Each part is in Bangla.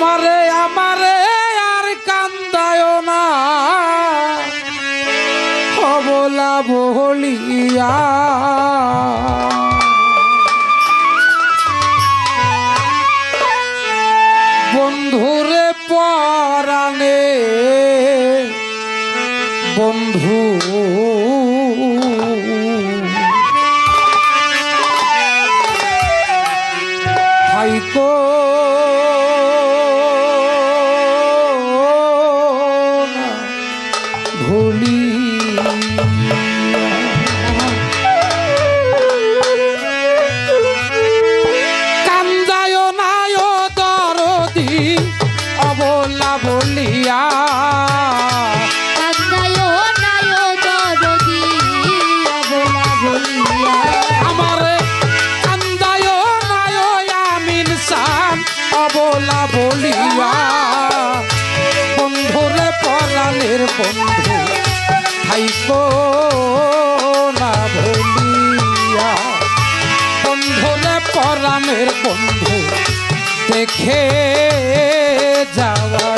আমারে আমারে আর কান্দায় না। অবলা বলিয়া। বন্ধুরে পরাণে বন্ধু বন্ধু খাইব না ভুলিয়া বন্ধুরে পরাণের বন্ধু দেখে যাওয়া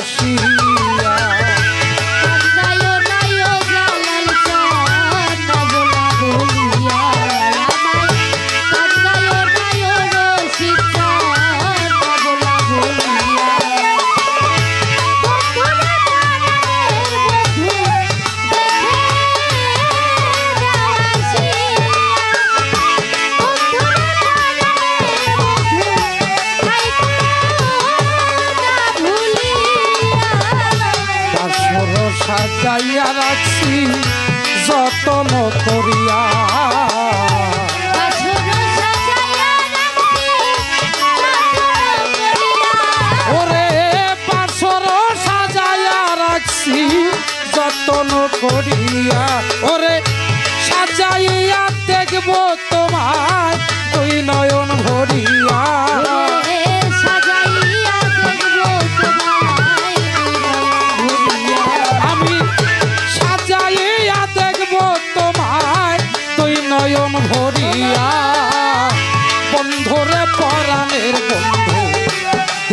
corrí.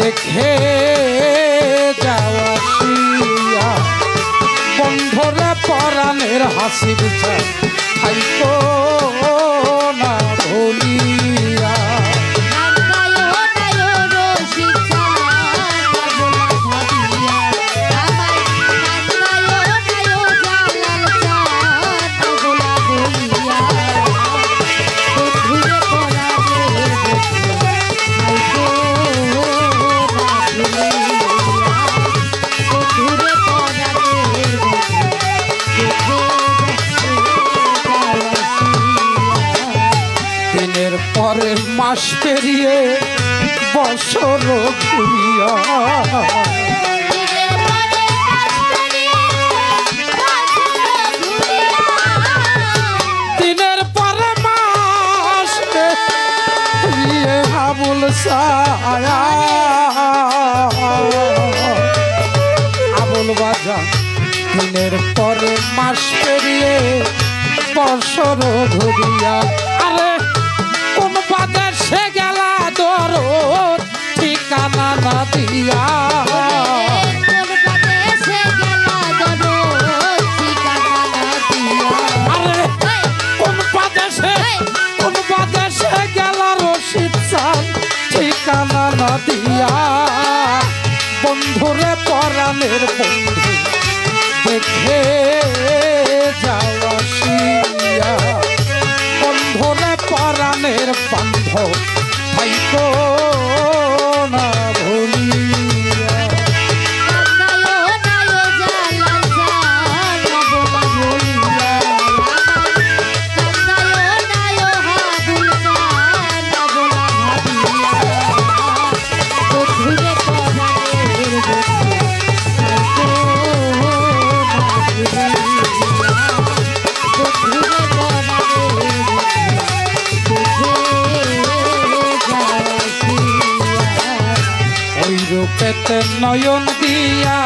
রেখে যাওয়া বন্ধরে পরাণের হাসি বিচার মাস পেরিয়ে বছর দিনের পরে মাস পেরিয়ে হাবুল আবুল বাজা, দিনের পরে মাস পেরিয়ে বছর ঘুরিয়া আরে বন্ধুরে পরামের বন্ধু দেখে যাওয়া বন্ধুরে পরাণের বান্ধব ভাই প্রেমেতে নয়ন দিয়া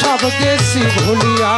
সব গেছি ভুলিয়া।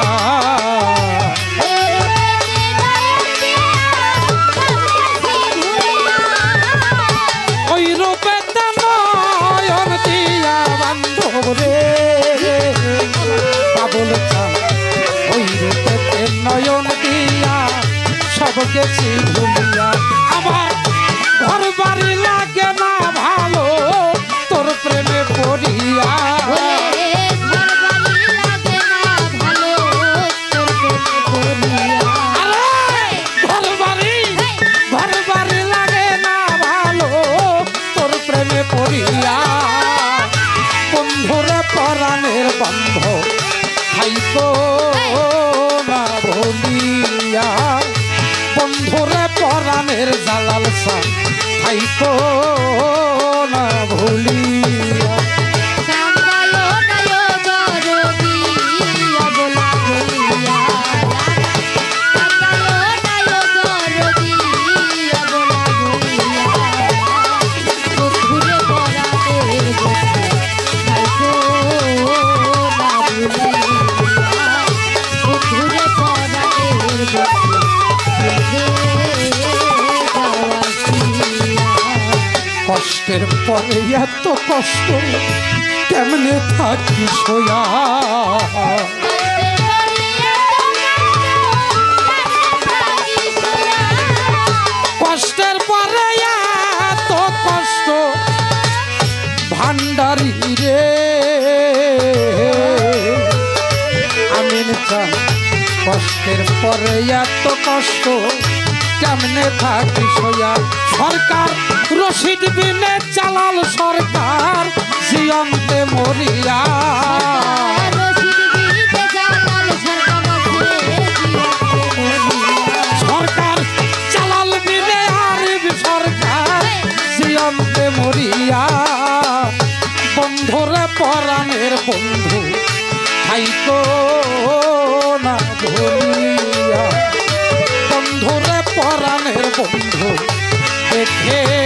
পরে এত কষ্ট কেমনে থাকি সোয়া কষ্টের পরে এত কষ্ট, ভান্ডারি রে। চান কষ্টের পরে এত কষ্ট কেমনে থাকি সোয়া সরকার রশিদ বিনে চালাল সরকার জিয়ন্তে মরিয়া। বন্ধু দেখে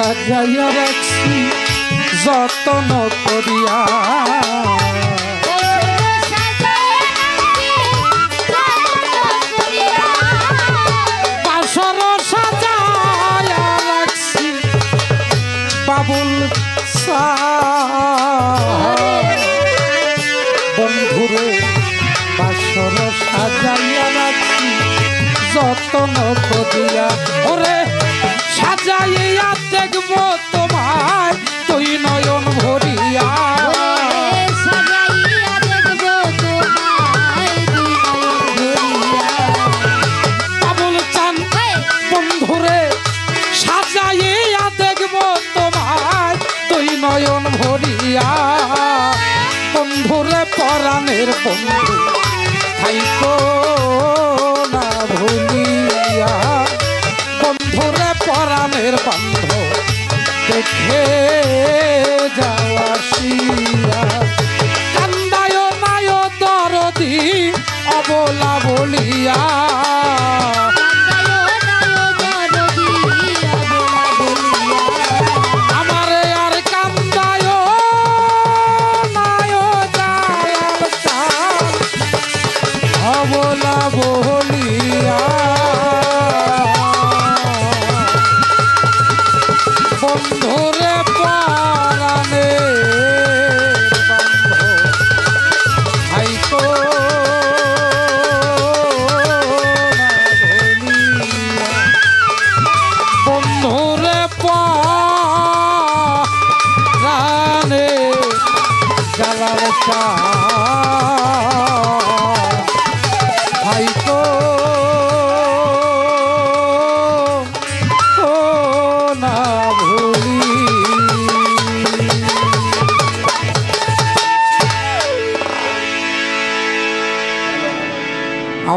সাজাইয়া রাখছি যতন করিয়া। বাবুল বন্ধুরে বাসর সাজাইয়া রাখছি যতন করিয়া। ওরে পরাণের বন্ধু, থাইকো না ভুলিয়া। বন্ধুরে পরাণের বন্ধ দেখে যাওয়াশিয়া কান্দায় নায় দরদি, অবলা বলিয়া।